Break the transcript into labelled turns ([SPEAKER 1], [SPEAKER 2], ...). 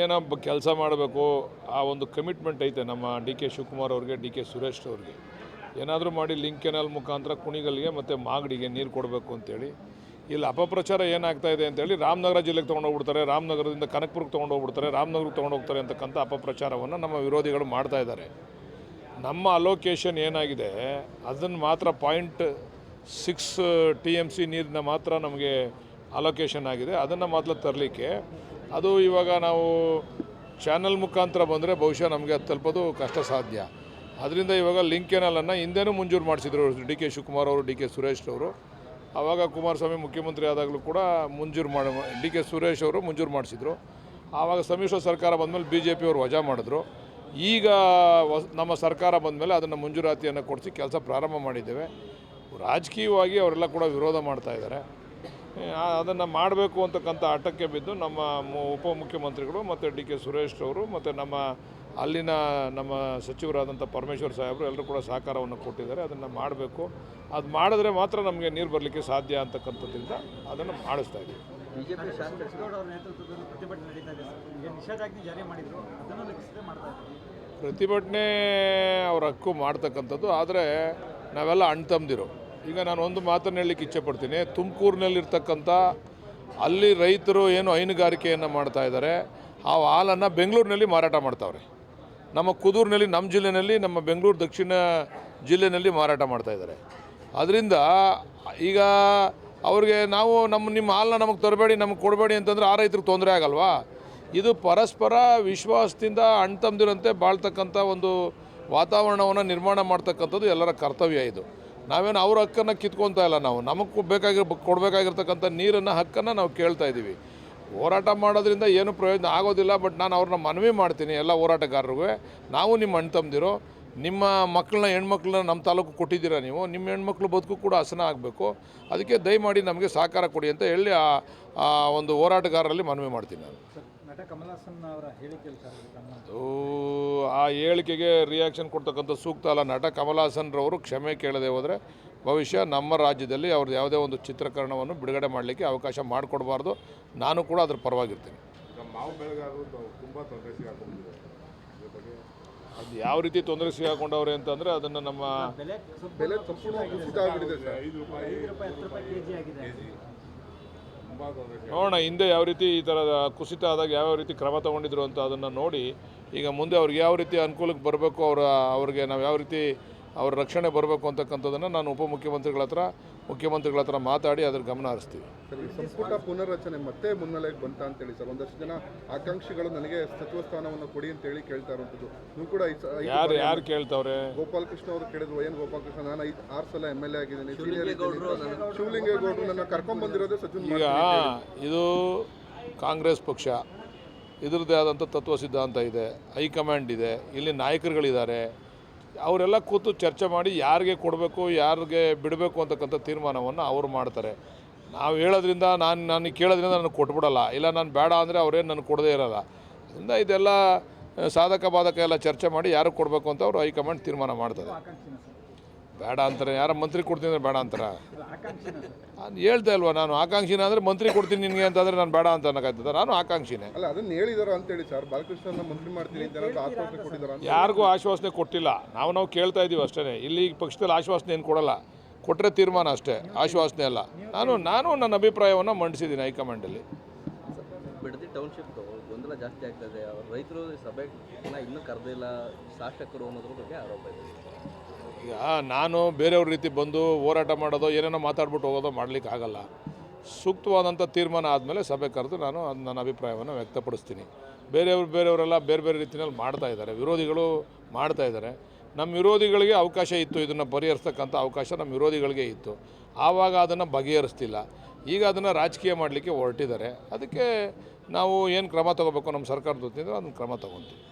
[SPEAKER 1] ಏನೋ ಕೆಲಸ ಮಾಡಬೇಕು, ಆ ಒಂದು ಕಮಿಟ್ಮೆಂಟ್ ಐತೆ ನಮ್ಮ ಡಿ ಕೆ ಶಿವಕುಮಾರ್ ಅವ್ರಿಗೆ, ಡಿ ಕೆ ಸುರೇಶ್ ಅವ್ರಿಗೆ. ಏನಾದರೂ ಮಾಡಿ ಲಿಂಕ್ ಕೆನಲ್ ಮುಖಾಂತರ ಕುಣಿಗಲ್ಗೆ ಮತ್ತು ಮಾಗಡಿಗೆ ನೀರು ಕೊಡಬೇಕು ಅಂತೇಳಿ. ಇಲ್ಲಿ, ಅಪಪ್ರಚಾರ ಏನಾಗ್ತಾ ಇದೆ ಅಂತೇಳಿ ರಾಮನಗರ ಜಿಲ್ಲೆಗೆ ತೊಗೊಂಡೋಗ್ಬಿಡ್ತಾರೆ ರಾಮನಗರದಿಂದ ಕನಕಪುರಕ್ಕೆ ತೊಗೊಂಡೋಗ್ಬಿಡ್ತಾರೆ ರಾಮನಗರಕ್ಕೆ ತೊಗೊಂಡೋಗ್ತಾರೆ ಅಂತಕ್ಕಂಥ ಅಪಪ್ರಚಾರವನ್ನು ನಮ್ಮ ವಿರೋಧಿಗಳು ಮಾಡ್ತಾ ಇದ್ದಾರೆ. ನಮ್ಮ ಅಲೋಕೇಶನ್ ಏನಾಗಿದೆ ಅದನ್ನು ಮಾತ್ರ ಪಾಯಿಂಟ್ ಸಿಕ್ಸ್ ಟಿ ಎಂ ಸಿ ನೀರನ್ನ ಮಾತ್ರ ನಮಗೆ ಅಲೋಕೇಶನ್ ಆಗಿದೆ, ಅದನ್ನು ಮಾತ್ರ ತರಲಿಕ್ಕೆ ಅದು ಇವಾಗ ನಾವು ಚಾನಲ್ ಮುಖಾಂತರ ಬಂದರೆ ಬಹುಶಃ ನಮಗೆ ಅದು ತಲುಪೋದು ಕಷ್ಟ ಸಾಧ್ಯ. ಅದರಿಂದ ಇವಾಗ ಲಿಂಕ್ ಕೆನಲನ್ನು ಹಿಂದೆನೂ ಮಂಜೂರು ಮಾಡಿಸಿದ್ರು ಡಿ ಕೆ ಶಿವಕುಮಾರ್ ಅವರು, ಡಿ ಕೆ ಸುರೇಶ್ ಅವರು. ಆವಾಗ ಕುಮಾರಸ್ವಾಮಿ ಮುಖ್ಯಮಂತ್ರಿ ಆದಾಗಲೂ ಕೂಡ ಮಂಜೂರು ಮಾಡಿ, ಡಿ ಕೆ ಸುರೇಶ್ ಅವರು ಮಂಜೂರು ಮಾಡಿಸಿದ್ರು. ಆವಾಗ ಸಮ್ಮಿಶ್ರ ಸರ್ಕಾರ ಬಂದಮೇಲೆ ಬಿ ಜೆ ಪಿಯವರು ವಜಾ ಮಾಡಿದ್ರು. ಈಗ ನಮ್ಮ ಸರ್ಕಾರ ಬಂದಮೇಲೆ ಅದನ್ನು ಮಂಜೂರಾತಿಯನ್ನು ಕೊಡಿಸಿ ಕೆಲಸ ಪ್ರಾರಂಭ ಮಾಡಿದ್ದೇವೆ. ರಾಜಕೀಯವಾಗಿ ಅವರೆಲ್ಲ ಕೂಡ ವಿರೋಧ ಮಾಡ್ತಾ ಇದ್ದಾರೆ. ಅದನ್ನು ಮಾಡಬೇಕು ಅಂತಕ್ಕಂಥ ಆಟಕ್ಕೆ ಬಿದ್ದು ನಮ್ಮ ಉಪಮುಖ್ಯಮಂತ್ರಿಗಳು ಮತ್ತು ಡಿ ಕೆ ಸುರೇಶ್ ಅವರು ಮತ್ತು ನಮ್ಮ ಅಲ್ಲಿನ ನಮ್ಮ ಸಚಿವರಾದಂಥ ಪರಮೇಶ್ವರ್ ಸಾಹೇಬರು ಎಲ್ಲರೂ ಕೂಡ ಸಹಕಾರವನ್ನು ಕೊಟ್ಟಿದ್ದಾರೆ. ಅದನ್ನು ಮಾಡಬೇಕು. ಅದು ಮಾಡಿದ್ರೆ ಮಾತ್ರ ನಮಗೆ ನೀರು ಬರಲಿಕ್ಕೆ ಸಾಧ್ಯ ಅಂತಕ್ಕಂಥದ್ರಿಂದ ಅದನ್ನು ಮಾಡಿಸ್ತಾ ಇದ್ದೀವಿ.
[SPEAKER 2] ಪ್ರತಿಭಟನೆ
[SPEAKER 1] ಅವ್ರ ಹಕ್ಕು ಮಾಡ್ತಕ್ಕಂಥದ್ದು ಆದರೆ ನಾವೆಲ್ಲ ಅಣ್ತಂದಿರು ಈಗ ನಾನು ಒಂದು ಮಾತನ್ನು ಹೇಳಲಿಕ್ಕೆ ಇಚ್ಛೆಪಡ್ತೀನಿ. ತುಮಕೂರಿನಲ್ಲಿರ್ತಕ್ಕಂಥ ಅಲ್ಲಿ ರೈತರು ಏನು ಹೈನುಗಾರಿಕೆಯನ್ನು ಮಾಡ್ತಾ ಇದ್ದಾರೆ, ಆ ಹಾಲನ್ನು ಬೆಂಗಳೂರಿನಲ್ಲಿ ಮಾರಾಟ ಮಾಡ್ತಾವ್ರೆ. ನಮ್ಮ ಕುದೂರಿನಲ್ಲಿ, ನಮ್ಮ ಜಿಲ್ಲೆಯಲ್ಲಿ ನಮ್ಮ ಬೆಂಗಳೂರು ದಕ್ಷಿಣ ಜಿಲ್ಲೆನಲ್ಲಿ ಮಾರಾಟ ಮಾಡ್ತಾ ಇದ್ದಾರೆ. ಅದರಿಂದ ಈಗ ಅವ್ರಿಗೆ ನಾವು ನಮ್ಮ ನಿಮ್ಮ ಹಾಲನ್ನ ನಮಗೆ ತರಬೇಡಿ, ನಮಗೆ ಕೊಡಬೇಡಿ ಅಂತಂದರೆ ಆ ರೈತರಿಗೆ ತೊಂದರೆ ಆಗಲ್ವಾ? ಇದು ಪರಸ್ಪರ ವಿಶ್ವಾಸದಿಂದ ಅಣ್ತಂದಿರಂತೆ ಬಾಳ್ತಕ್ಕಂಥ ಒಂದು ವಾತಾವರಣವನ್ನು ನಿರ್ಮಾಣ ಮಾಡ್ತಕ್ಕಂಥದ್ದು ಎಲ್ಲರ ಕರ್ತವ್ಯ ಇದು. ನಾವೇನು ಅವ್ರ ಹಕ್ಕನ್ನು ಕಿತ್ಕೊತಾ ಇಲ್ಲ ನಾವು. ನಮಗೆ ಬೇಕಾಗಿರ್ ಕೊಡಬೇಕಾಗಿರ್ತಕ್ಕಂಥ ನೀರನ್ನು ಹಕ್ಕನ್ನು ನಾವು ಕೇಳ್ತಾ ಇದ್ದೀವಿ. ಹೋರಾಟ ಮಾಡೋದ್ರಿಂದ ಏನು ಪ್ರಯೋಜನ ಆಗೋದಿಲ್ಲ, ಬಟ್ ನಾನು ಅವ್ರನ್ನ ಮನವಿ ಮಾಡ್ತೀನಿ ಎಲ್ಲ ಹೋರಾಟಗಾರರಿಗೂ. ನಾವು ನಿಮ್ಮ ಅಣ್ಣ ತಮ್ಮದಿರೋ ನಿಮ್ಮ ಮಕ್ಕಳನ್ನ, ಹೆಣ್ಮಕ್ಳನ್ನ ನಮ್ಮ ತಾಲೂಕು ಕೊಟ್ಟಿದ್ದೀರಾ ನೀವು? ನಿಮ್ಮ ಹೆಣ್ಮಕ್ಳು ಬದುಕು ಕೂಡ ಹಸನ ಆಗಬೇಕು. ಅದಕ್ಕೆ ದಯಮಾಡಿ ನಮಗೆ ಸಹಕಾರ ಕೊಡಿ ಅಂತ ಹೇಳಿ ಆ ಆ, ಒಂದು ಹೋರಾಟಗಾರರಲ್ಲಿ ಮನವಿ ಮಾಡ್ತೀನಿ ನಾನು.
[SPEAKER 2] ತಮ್ಮ
[SPEAKER 1] ಆ ಹೇಳಿಕೆಗೆ ರಿಯಾಕ್ಷನ್ ಕೊಡ್ತಕ್ಕಂಥ ಸೂಕ್ತ ಅಲ್ಲ. ನಟ ಕಮಲ್ ಹಾಸನ್ರವರು ಕ್ಷಮೆ ಕೇಳದೆ ಹೋದರೆ ಭವಿಷ್ಯ ನಮ್ಮ ರಾಜ್ಯದಲ್ಲಿ ಅವ್ರದ್ದು ಯಾವುದೇ ಒಂದು ಚಿತ್ರೀಕರಣವನ್ನು ಬಿಡುಗಡೆ ಮಾಡಲಿಕ್ಕೆ ಅವಕಾಶ ಮಾಡಿಕೊಡಬಾರ್ದು. ನಾನು ಕೂಡ ಅದ್ರ ಪರವಾಗಿರ್ತೀನಿ. ಅದು ಯಾವ ರೀತಿ ತೊಂದರೆ ಸಿಗಾಕೊಂಡವ್ರೆ ಅಂತಂದರೆ ಅದನ್ನು ನಮ್ಮ ನೋಡೋಣ, ಹಿಂದೆ ಯಾವ ರೀತಿ ಈ ಥರದ ಕುಸಿತ ಆದಾಗ ಯಾವ ರೀತಿ ಕ್ರಮ ತಗೊಂಡಿದ್ರು ಅಂತ ಅದನ್ನು ನೋಡಿ, ಈಗ ಮುಂದೆ ಅವ್ರಿಗೆ ಯಾವ ರೀತಿ ಅನುಕೂಲಕ್ಕೆ ಬರಬೇಕು, ಅವರ, ಅವ್ರಿಗೆ ನಾವು ಯಾವ ರೀತಿ ಅವ್ರ ರಕ್ಷಣೆ ಬರಬೇಕು ಅಂತಕ್ಕಂಥದ್ದನ್ನು ನಾನು ಉಪಮುಖ್ಯಮಂತ್ರಿಗಳ ಹತ್ರ ಮುಖ್ಯಮಂತ್ರಿಗಳ ಹತ್ರ ಮಾತಾಡಿ ಅದ್ರ ಗಮನ ಹರಿಸ್ತೀವಿ.
[SPEAKER 3] ಸಂಪುಟ ಪುನರ್ರಚನೆ ಮತ್ತೆ ಮುನ್ನೆಲೆಗೆ ಬಂತ ಅಂತೇಳಿ ಸರ್. ಒಂದಷ್ಟು ಜನ ಆಕಾಂಕ್ಷಿಗಳು ನನಗೆ ಸಚಿವ ಸ್ಥಾನವನ್ನು ಕೊಡಿ ಅಂತ ಹೇಳಿ ಕೇಳ್ತಾ ಇರುವಂಥದ್ದು. ನೀವು ಕೂಡ
[SPEAKER 1] ಯಾರು ಯಾರು ಕೇಳ್ತಾವ್ರೆ?
[SPEAKER 3] ಗೋಪಾಲಕೃಷ್ಣ ಅವರು ಕೇಳಿದ್ರು ಏನು ಗೋಪಾಲಕೃಷ್ಣ ನಾನು ಐದು ಆರು ಸಲ ಎಂ ಎಲ್ ಎ ಆಗಿದ್ದೀನಿ ಶಿವಲಿಂಗೇಗೌಡರು ನನ್ನ ಕರ್ಕೊಂಡ್ ಬಂದಿರೋದೇ ಸಚಿವ
[SPEAKER 1] ಈಗ ಇದು ಕಾಂಗ್ರೆಸ್ ಪಕ್ಷ. ಇದ್ರದ್ದೇ ಆದಂಥ ತತ್ವ ಸಿದ್ಧಾಂತ ಇದೆ ಹೈಕಮಾಂಡ್ ಇದೆ ಇಲ್ಲಿ ನಾಯಕರುಗಳಿದ್ದಾರೆ. ಅವರೆಲ್ಲ ಕೂತು ಚರ್ಚೆ ಮಾಡಿ ಯಾರಿಗೆ ಕೊಡಬೇಕು, ಯಾರಿಗೆ ಬಿಡಬೇಕು ಅಂತಕ್ಕಂಥ ತೀರ್ಮಾನವನ್ನು ಅವರು ಮಾಡ್ತಾರೆ. ನಾವು ಹೇಳೋದ್ರಿಂದ ನಾನು ನನಗೆ ಕೇಳೋದ್ರಿಂದ ನನಗೆ ಕೊಟ್ಬಿಡಲ್ಲ. ಇಲ್ಲ, ನಾನು ಬೇಡ ಅಂದರೆ ಅವರೇನು ನನಗೆ ಕೊಡದೇ ಇರಲ್ಲ. ಅದರಿಂದ ಇದೆಲ್ಲ, ಸಾಧಕ, ಬಾಧಕ ಎಲ್ಲ ಚರ್ಚೆ ಮಾಡಿ ಯಾರಿಗೆ ಕೊಡಬೇಕು ಅಂತ ಅವರು ಹೈಕಮಾಂಡ್ ತೀರ್ಮಾನ ಮಾಡ್ತಾರೆ. ಬೇಡ ಅಂತಾರೆ. ಯಾರ ಮಂತ್ರಿ ಕೊಡ್ತೀನಿ ಅಂದರೆ ಬೇಡ ಅಂತಾರ? ನಾನು ಹೇಳ್ತಾ ಇಲ್ವಾ ನಾನು ಆಕಾಂಕ್ಷಿನ ಅಂದರೆ ಮಂತ್ರಿ ಕೊಡ್ತೀನಿ ನಿನಗೆ ಅಂತಂದರೆ ನಾನು ಬೇಡ ಅಂತ ಅನ್ನೋಕ್ಕಾಗ್ತದೆ ನಾನು ಆಕಾಂಕ್ಷಿನೇ.
[SPEAKER 3] ಅಲ್ಲ ಅದನ್ನ ಹೇಳಿದಾರ ಅಂತೇಳಿ ಸರ್. ಬಾಲಕೃಷ್ಣನ ಮಂತ್ರಿ ಮಾಡ್ತೀನಿ ಅಂತ ಏನಾದ್ರು ಆಶ್ವಾಸನೆ ಕೊಟ್ಟಿದ್ದಾರ ಅಂತ
[SPEAKER 1] ಯಾರಿಗೂ ಆಶ್ವಾಸನೆ ಕೊಟ್ಟಿಲ್ಲ. ನಾವು ನಾವು ಕೇಳ್ತಾ ಇದ್ದೀವಿ ಅಷ್ಟೇ ಇಲ್ಲಿ ಈ ಪಕ್ಷದಲ್ಲಿ ಆಶ್ವಾಸನೆ ಏನು ಕೊಡಲ್ಲ. ಕೊಟ್ಟರೆ ತೀರ್ಮಾನ ಅಷ್ಟೇ. ಆಶ್ವಾಸನೆ ಅಲ್ಲ. ನಾನು ನಾನು ನನ್ನ ಅಭಿಪ್ರಾಯವನ್ನು ಮಂಡಿಸಿದ್ದೀನಿ ಹೈಕಮಾಂಡಲ್ಲಿ.
[SPEAKER 4] ಬಿಡದಿ ಟೌನ್ಶಿಪ್ ಗೊಂದಲ ಜಾಸ್ತಿ ಆಗ್ತದೆ ರೈತರು ಸಭೆನ ಇನ್ನೂ ಕರೆದಿಲ್ಲ ಶಾಸಕರು ಅನ್ನೋದ್ರ ಬಗ್ಗೆ ಆರೋಪ ಇದೆ.
[SPEAKER 1] ನಾನು ಬೇರೆಯವ್ರ ರೀತಿ ಬಂದು ಹೋರಾಟ ಮಾಡೋದು ಏನೇನೋ ಮಾತಾಡ್ಬಿಟ್ಟು ಹೋಗೋದೋ ಮಾಡಲಿಕ್ಕೆ ಆಗಲ್ಲ. ಸೂಕ್ತವಾದಂಥ ತೀರ್ಮಾನ ಆದಮೇಲೆ ಸಭೆ ಕರೆದು ನಾನು ಅದು ನನ್ನ ಅಭಿಪ್ರಾಯವನ್ನು ವ್ಯಕ್ತಪಡಿಸ್ತೀನಿ. ಬೇರೆಯವರು ಬೇರೆಯವರೆಲ್ಲ ಬೇರೆ ಬೇರೆ ರೀತಿಯಲ್ಲಿ ಮಾಡ್ತಾ ಇದ್ದಾರೆ. ವಿರೋಧಿಗಳು ಮಾಡ್ತಾ ಇದ್ದಾರೆ. ನಮ್ಮ ವಿರೋಧಿಗಳಿಗೆ ಅವಕಾಶ ಇತ್ತು. ಇದನ್ನು ಪರಿಹರಿಸ್ತಕ್ಕಂಥ ಅವಕಾಶ ನಮ್ಮ ವಿರೋಧಿಗಳಿಗೆ ಇತ್ತು. ಆವಾಗ ಅದನ್ನು ಬಗೆಹರಿಸ್ತಿಲ್ಲ. ಈಗ ಅದನ್ನು ರಾಜಕೀಯ ಮಾಡಲಿಕ್ಕೆ ಹೊರಟಿದ್ದಾರೆ. ಅದಕ್ಕೆ ನಾವು ಏನು ಕ್ರಮ ತಗೋಬೇಕು ನಮ್ಮ ಸರ್ಕಾರದ ಹೊತ್ತಿದ್ರೆ ಅದನ್ನು ಕ್ರಮ ತೊಗೊತೀವಿ.